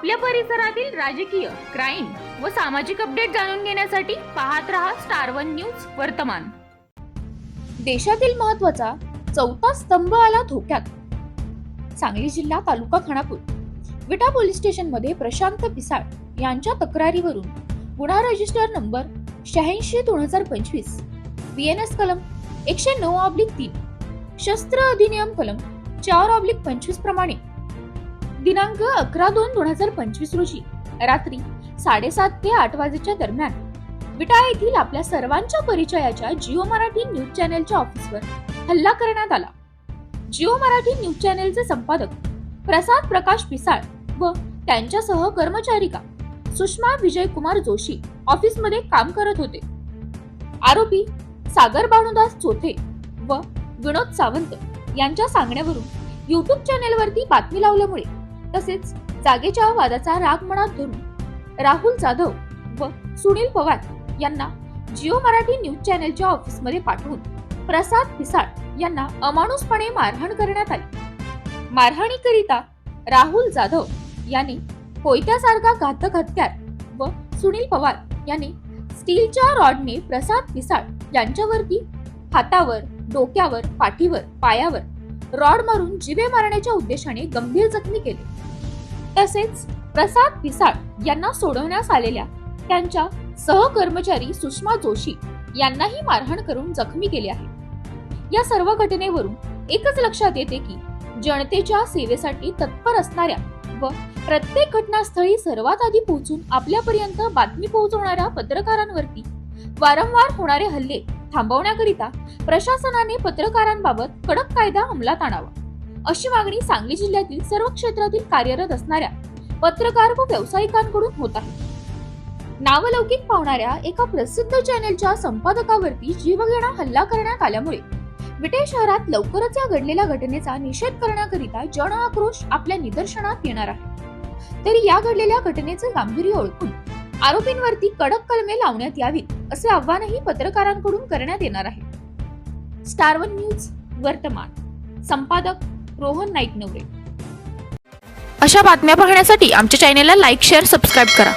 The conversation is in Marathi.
आपल्या परिसरातील राजकीय क्राईम व सामाजिक अपडेट जाणून घेण्यासाठी पाहत रहा स्टार वन न्यूज वर्तमान. देशातील महत्त्वाचा चौथा स्तंभ आला धोक्यात. सांगली जिल्हा तालुका खानापूर. विटा पोलीस स्टेशनमध्ये प्रशांत पिसाळ यांच्या तक्रारीवरून गुन्हा रजिस्टर नंबर शहाऐंशी दोन हजार पंचवीस. बीएनएस कलम एकशे नऊ ऑब्लिक तीन. शस्त्र अधिनियम कलम चार ऑब्लिक पंचवीस प्रमाणे दिनांक अकरा दोन दोन हजार पंचवीस रोजी रात्री साडेसात ते आठ वाजेच्या दरम्यान विटा येथील आपल्या सर्वांच्या परिचयाच्या जिओ मराठी न्यूज चॅनेलच्या ऑफिसवर हल्ला करण्यात आला. जिओ मराठी न्यूज चॅनेलचे संपादक प्रसाद प्रकाश पिसाळ व त्यांच्यासह कर्मचारिका सुषमा विजय कुमार जोशी ऑफिसमध्ये काम करत होते. आरोपी सागर भानुदास चोथे व विनोद सावंत यांच्या सांगण्यावरून युट्यूब चॅनेलवरती बातमी लावल्यामुळे तसेच जागेच्या वादाचा राग मनात धरून राहुल जाधव व सुनील पवार यांना जिओ मराठी न्यूज चॅनेलच्या ऑफिसमध्ये पाठवून प्रसाद पिसाळ यांना अमानुषपणे मारहाण करण्यात आली. मारहाणीकरिता राहुल जाधव यांनी कोयत्यासारखा घातक हत्यार व सुनील पवार यांनी स्टीलच्या रॉडने प्रसाद पिसाळ यांच्यावरती हातावर डोक्यावर पाठीवर पायावर रॉड मारून जिवे मारण्याच्या उद्देशाने गंभीर जखमी केले. तसेच प्रसाद पिसाळ यांना सोडवण्यास आलेल्या त्यांच्या सहकर्मचारी सुषमा जोशी यांनाही मारहाण करून जखमी केले आहे. या सर्व घटनेवरून एकच लक्षात येते की जनतेच्या सेवेसाठी तत्पर असणाऱ्या व प्रत्येक घटनास्थळी सर्वात आधी पोहोचून आपल्यापर्यंत बातमी पोहोचवणाऱ्या पत्रकारांवरती वारंवार होणारे हल्ले थांबवण्याकरिता प्रशासनाने पत्रकारांबाबत कडक कायदा अंमलात आणावा. अशी मागणी सांगली जिल्ह्यातील सर्व क्षेत्रातील कार्यरत असणाऱ्या पत्रकार व व्यावसायिकांकडून होत आहे. नावलौकिक पावणाऱ्या एका प्रसिद्ध चॅनेलच्या संपादकावरती जीवघेणा हल्ला करण्यात आल्यामुळे विटे शहरात लवकरच या घडलेल्या घटनेचा निषेध करण्याकरिता जन आक्रोश आपल्या निदर्शनात येणार आहे. तरी या घडलेल्या घटनेचे गांभीर्य ओळखून आरोपींवरती कडक कलमे लावण्यात यावीत असे आव्हानही पत्रकारांकडून करण्यात येणार आहे. स्टार वन न्यूज वर्तमान. संपादक रोहन नाईक नवरे अशा बातम्या पाहण्यासाठी आमच्या चॅनेलला लाईक शेअर सबस्क्राईब करा.